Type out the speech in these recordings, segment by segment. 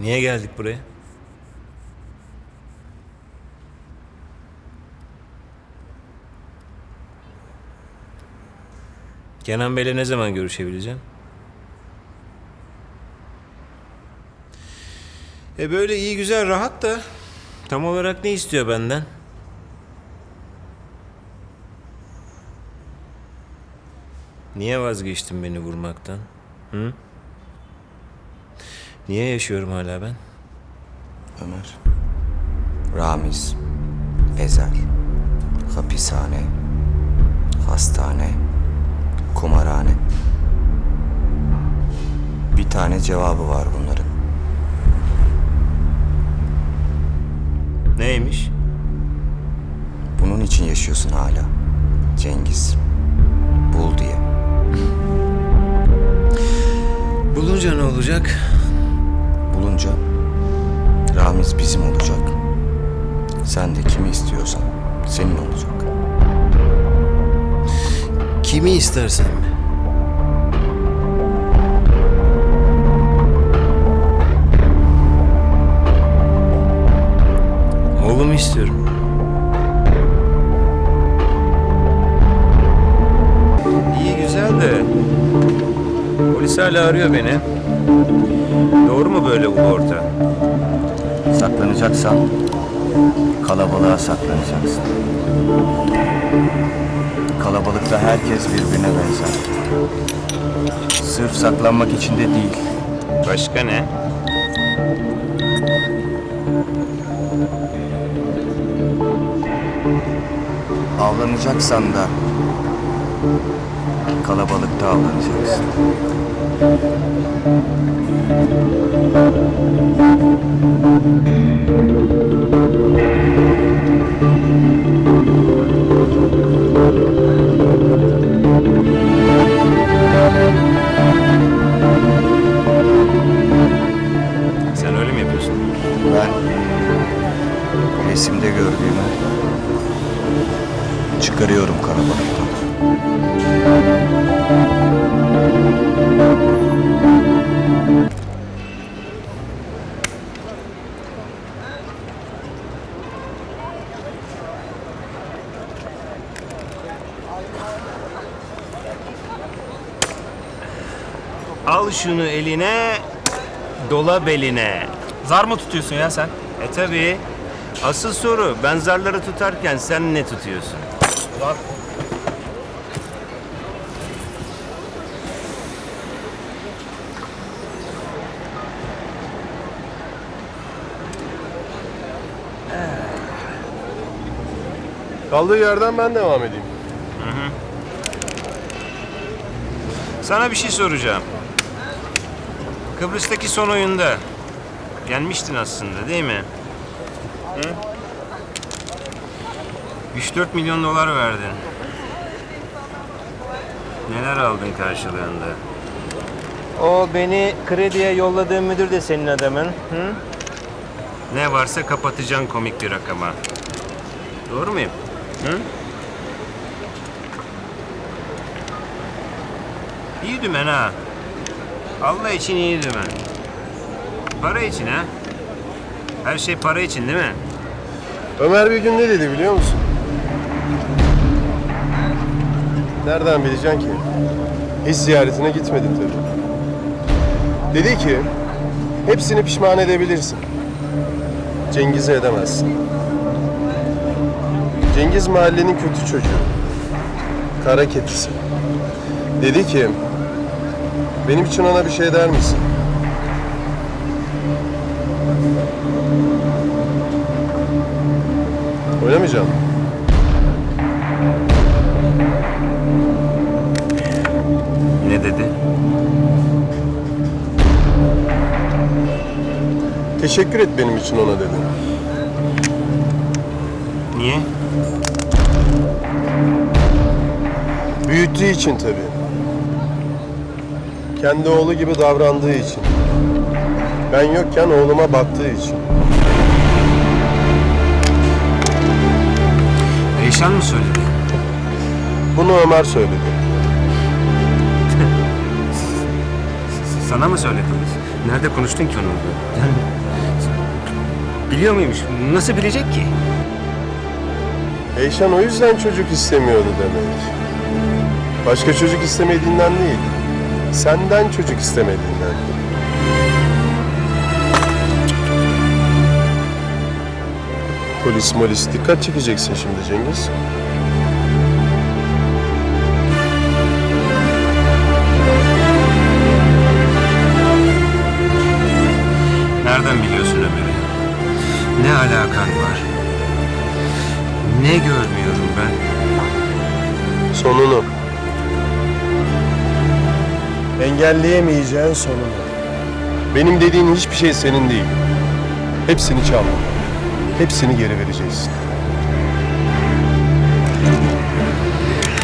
Niye geldik buraya? Kenan Bey'le ne zaman görüşebileceğim? E böyle iyi güzel rahat da tam olarak ne istiyor benden? Niye vazgeçtin beni vurmaktan? Hı? Niye yaşıyorum hala ben? Ömer. Ramiz. Ezel. Hapishane. Hastane. Kumarhane. Bir tane cevabı var bunların. Neymiş? Bunun için yaşıyorsun hala. Cengiz. Bul diye. Bulunca ne olacak? Ramiz bizim olacak. Sen de kimi istiyorsan senin olacak. Kimi istersen mi? Oğlumu istiyorum. İyi güzel de polis hala arıyor beni. Doğru mu böyle ulu orta? Saklanacaksan kalabalığa saklanacaksın. Kalabalıkta herkes birbirine benzer. Sırf saklanmak için de değil. Başka ne? Avlanacaksan da kalabalıkta avlanacaksın. Sen Ben resimde gördüğümü çıkarıyorum kalabalıktan. Al şunu eline, dola beline. Zar mı tutuyorsun ya sen? E tabi. Asıl soru ben zarları tutarken sen ne tutuyorsun? Zar. Kaldığı yerden ben devam edeyim. Sana bir şey soracağım. Kıbrıs'taki son oyunda yenmiştin aslında değil mi? Hı? 3-4 milyon dolar verdin. Neler aldın karşılığında? O beni krediye yolladığın müdür de senin adamın. Hı? Ne varsa kapatacaksın komik bir rakama. Doğru muyum? Hı? İyi dümen ha. Allah için iyi dümen. Para için ha. Her şey para için değil mi? Ömer bir gün ne dedi biliyor musun? Nereden bileceksin ki? Hiç ziyaretine gitmedin tabii. Dedi ki, hepsini pişman edebilirsin. Cengiz'i edemezsin. Cengiz mahallenin kötü çocuğu. Kara ketisi. Dedi ki, benim için ona bir şey der misin? Canım? Ne dedi? Teşekkür et benim için ona dedi. Niye? Büyüttüğü için tabii. Kendi oğlu gibi davrandığı için. Ben yokken oğluma baktığı için. Eyşan mı söyledi? Bunu Ömer söyledi. Sana mı söyledi? Nerede konuştun ki onu? Yani, biliyor muymuş? Nasıl bilecek ki? Eyşan o yüzden çocuk istemiyordu demek. Başka çocuk istemediğinden değil. Senden çocuk istemediğinden. Polis molis dikkat çekeceksin şimdi Cengiz. Nereden biliyorsun Ömer'i? Ne alakan var? Ne görmüyorum ben? Sonunu. Engelleyemeyeceğin sonunu. Benim dediğin hiçbir şey senin değil. Hepsini çalma. Hepsini geri vereceksin.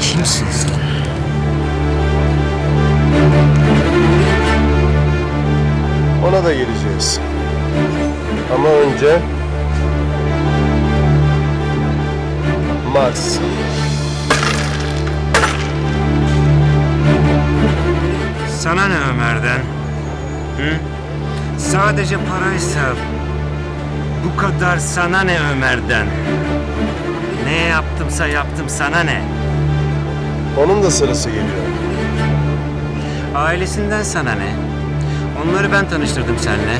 Kimsin sen? Ona da geleceğiz. Ama önce... Mars. Sana ne Ömer'den? Hı? Sadece paraysa bu kadar sana ne Ömer'den? Ne yaptımsa yaptım sana ne? Onun da sırası geliyor. Ailesinden sana ne? Onları ben tanıştırdım seninle.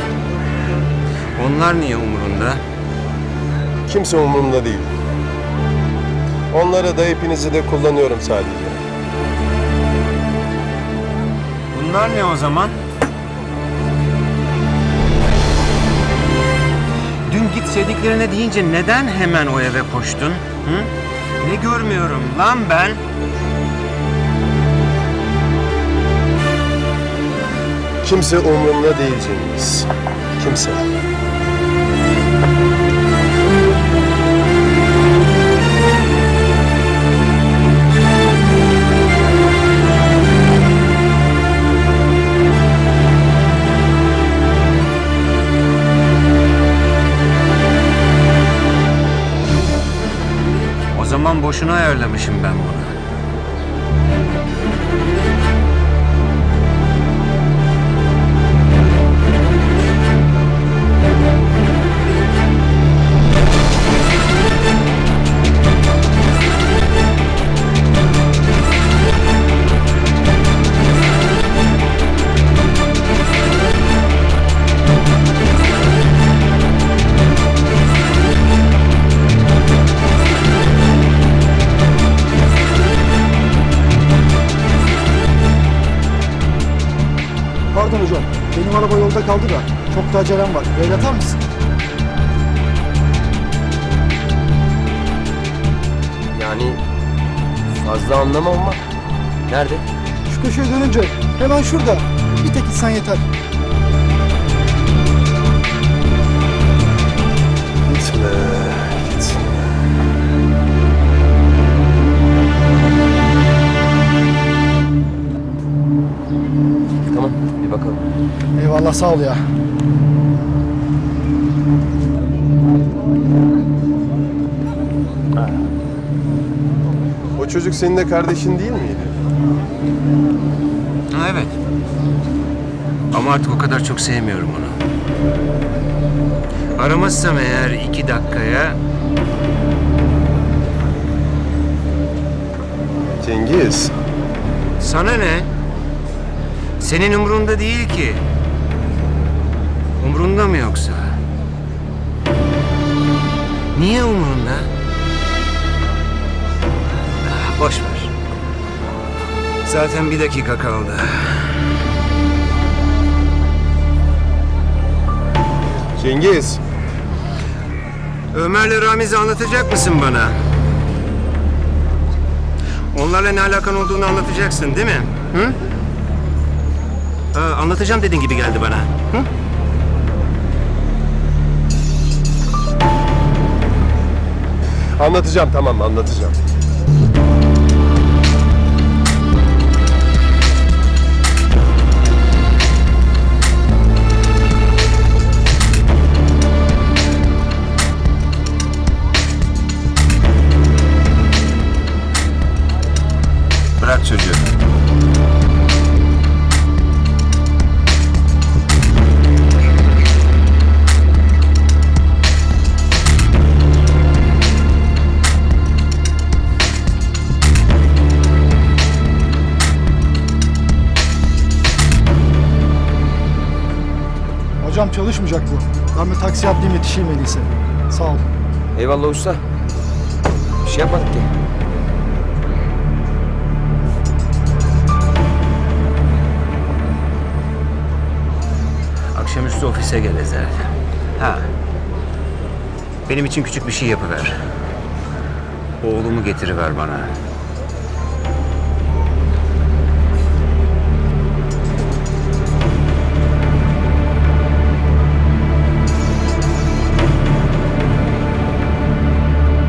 Onlar niye umurunda? Kimse umurumda değil. Onları da hepinizi de kullanıyorum sadece. Bunlar ne o zaman? Sevdiklerine deyince neden hemen o eve koştun? Hı? Ne görmüyorum lan ben? Kimse umurumda değil Cengiz. Kimse. Boşuna ayarlamışım ben bunu. Kaldı da çok da acelem var. Böyle atar mısın? Yani fazla anlamam ama nerede? Şu köşeye dönünce hemen şurada. Bir tek insan yeter. Bir bakalım. Eyvallah sağ ol ya. O çocuk senin de kardeşin değil miydi? Ha, evet. Ama artık o kadar çok sevmiyorum onu. Aramazsam eğer iki dakikaya Cengiz, sana ne? Senin umrunda değil ki. Umrunda mı yoksa? Niye umrunda? Ah, Boş ver. Zaten bir dakika kaldı. Cengiz. Ömer'le Ramiz'i anlatacak mısın bana? Onlarla ne alakan olduğunu anlatacaksın değil mi? Hı? Aa, anlatacağım dediğin gibi geldi bana. Hı? Anlatacağım tamam anlatacağım. Bırak çocuğu. Hocam çalışmayacak bu. Ben bir taksi atlayayım yetişeyim en iyisi. Sağ ol. Eyvallah usta. Bir şey yapmadık ki. Akşamüstü ofise gel Ezel. Ha. Benim için küçük bir şey yapıver. Oğlumu getiriver bana.